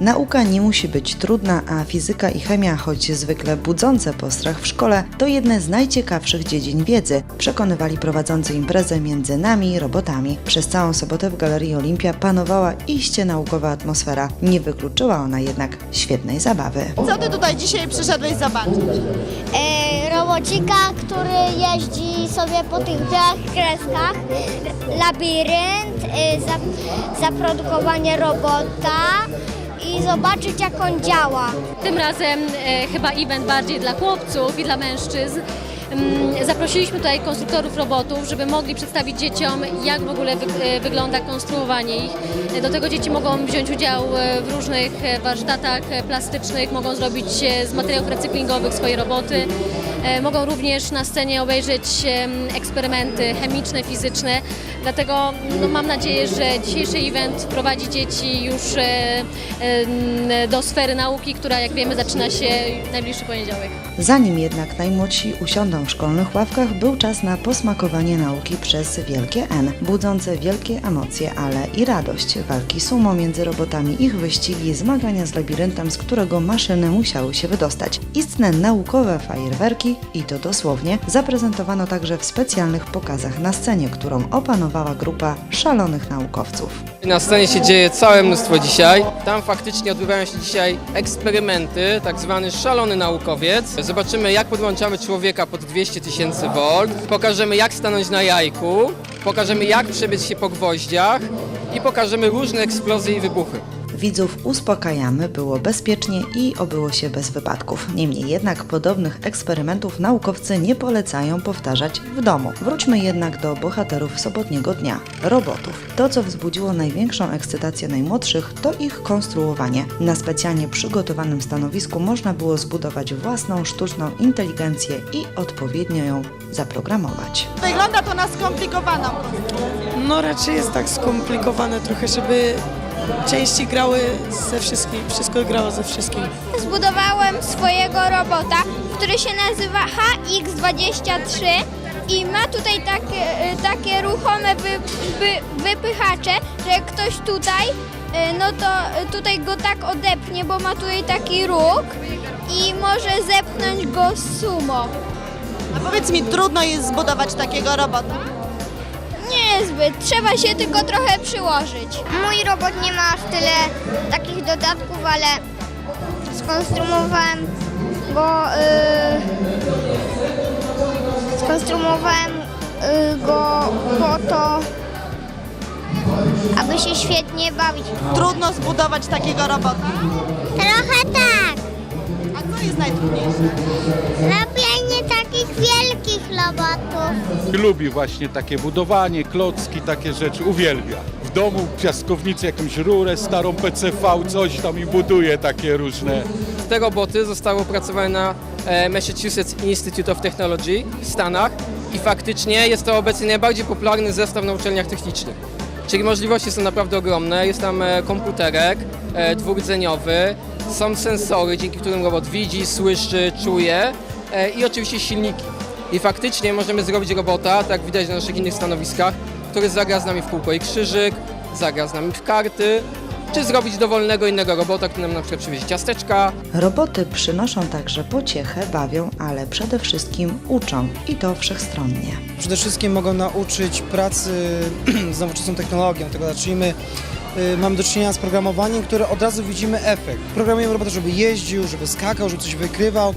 Nauka nie musi być trudna, a fizyka i chemia, choć zwykle budzące postrach w szkole, to jedne z najciekawszych dziedzin wiedzy, przekonywali prowadzący imprezę między nami i robotami. Przez całą sobotę w Galerii Olimpia panowała iście naukowa atmosfera. Nie wykluczyła ona jednak świetnej zabawy. Co ty tutaj dzisiaj przyszedłeś zobaczyć? e, robocika, który jeździ sobie po tych białych kreskach, labirynt, e, za, zaprodukowanie robota i zobaczyć jak on działa. Tym razem e, chyba event bardziej dla chłopców i dla mężczyzn. Mm, Zaprosiliśmy tutaj konstruktorów robotów, żeby mogli przedstawić dzieciom, jak w ogóle wy, e, wygląda konstruowanie ich. E, Do tego dzieci mogą wziąć udział e, w różnych warsztatach plastycznych, mogą zrobić z materiałów recyklingowych swoje roboty. E, Mogą również na scenie obejrzeć eksperymenty chemiczne, fizyczne. Dlatego no, mam nadzieję, że dzisiejszy event wprowadzi dzieci już e, do sfery nauki, która jak wiemy zaczyna się w najbliższy poniedziałek. Zanim jednak najmłodsi usiądą w szkolnych ławkach, był czas na posmakowanie nauki przez wielkie N, budzące wielkie emocje, ale i radość. Walki sumo między robotami, ich wyścigi, zmagania z labiryntem, z którego maszyny musiały się wydostać. Istne naukowe fajerwerki, i to dosłownie, zaprezentowano także w specjalnych pokazach na scenie, którą opanowała grupa szalonych naukowców. Na scenie się dzieje całe mnóstwo dzisiaj. Tam faktycznie odbywają się dzisiaj eksperymenty, tak zwany szalony naukowiec. Zobaczymy jak podłączamy człowieka pod 200 tysięcy volt, pokażemy jak stanąć na jajku, pokażemy jak przebiec się po gwoździach i pokażemy różne eksplozje i wybuchy. Widzów uspokajamy, było bezpiecznie i obyło się bez wypadków. Niemniej jednak podobnych eksperymentów naukowcy nie polecają powtarzać w domu. Wróćmy jednak do bohaterów sobotniego dnia robotów. To, co wzbudziło największą ekscytację najmłodszych, to ich konstruowanie. Na specjalnie przygotowanym stanowisku można było zbudować własną sztuczną inteligencję i odpowiednio ją zaprogramować. Wygląda to na skomplikowaną. No raczej jest tak skomplikowane trochę, żeby części grały ze wszystkim, wszystko grało ze wszystkim. Zbudowałem swojego robota, który się nazywa HX23 i ma tutaj takie, takie ruchome wy, wy, wypychacze, że jak ktoś tutaj, e, no to tutaj go tak odepnie, bo ma tutaj taki róg i może zepchnąć go sumo. A powiedz mi, trudno jest zbudować takiego robota? Nie zbyt, trzeba się tylko trochę przyłożyć. Mój robot nie ma aż tyle takich dodatków, ale skonstruowałem go, y, skonstruowałem y, go po to, aby się świetnie bawić. Trudno zbudować takiego robota? Trochę tak. A co jest najtrudniejsze? Robienie takich wielkich robotów. Lubi właśnie takie budowanie, klocki, takie rzeczy, uwielbia. W domu w piaskownicy jakąś rurę, starą PCV, coś tam i buduje takie różne. Te roboty zostały opracowane na e, Massachusetts Institute of Technology w Stanach i faktycznie jest to obecnie najbardziej popularny zestaw na uczelniach technicznych. Czyli możliwości są naprawdę ogromne. Jest tam e, komputerek e, dwurdzeniowy, są sensory, dzięki którym robot widzi, słyszy, czuje i oczywiście silniki. I faktycznie możemy zrobić robota, tak widać na naszych innych stanowiskach, który zagra z nami w kółko i krzyżyk, zagra z nami w karty, czy zrobić dowolnego innego robota, który nam na przykład przywiezie ciasteczka, Roboty przynoszą także pociechę, bawią, ale przede wszystkim uczą i to wszechstronnie. Przede wszystkim mogą nauczyć pracy z nowoczesną technologią, tego zaczniemy. y, Mamy do czynienia z programowaniem, które od razu widzimy efekt. Programujemy robota, żeby jeździł, żeby skakał, żeby coś wykrywał.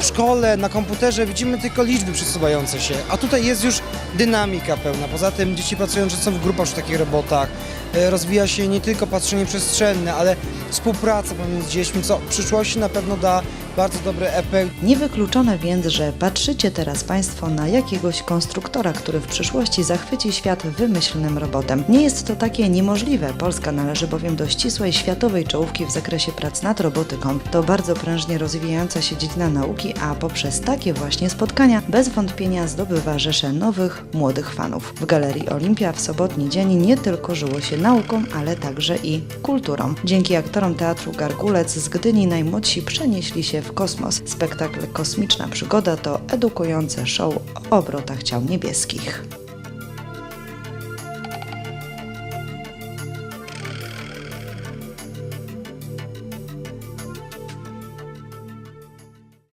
W szkole, na komputerze widzimy tylko liczby przesuwające się, a tutaj jest już dynamika pełna. Poza tym dzieci pracują często w grupach przy takich robotach. Y, Rozwija się nie tylko patrzenie przestrzenne, ale współpraca pomiędzy dziećmi, co w przyszłości na pewno da bardzo dobry efekt. Niewykluczone więc, że patrzycie teraz Państwo na jakiegoś konstruktora, który w przyszłości zachwyci świat wymyślnym robotem. Nie jest to takie niemożliwe. Polska należy bowiem do ścisłej światowej czołówki w zakresie prac nad robotyką. To bardzo prężnie rozwijająca się dziedzina nauki, a poprzez takie właśnie spotkania bez wątpienia zdobywa rzeszę nowych, młodych fanów. W Galerii Olimpia w sobotni dzień nie tylko żyło się nauką, ale także i kulturą. Dzięki aktorom teatru Gargulec z Gdyni najmłodsi przenieśli się w kosmos. Spektakl Kosmiczna Przygoda to edukujące show o obrotach ciał niebieskich.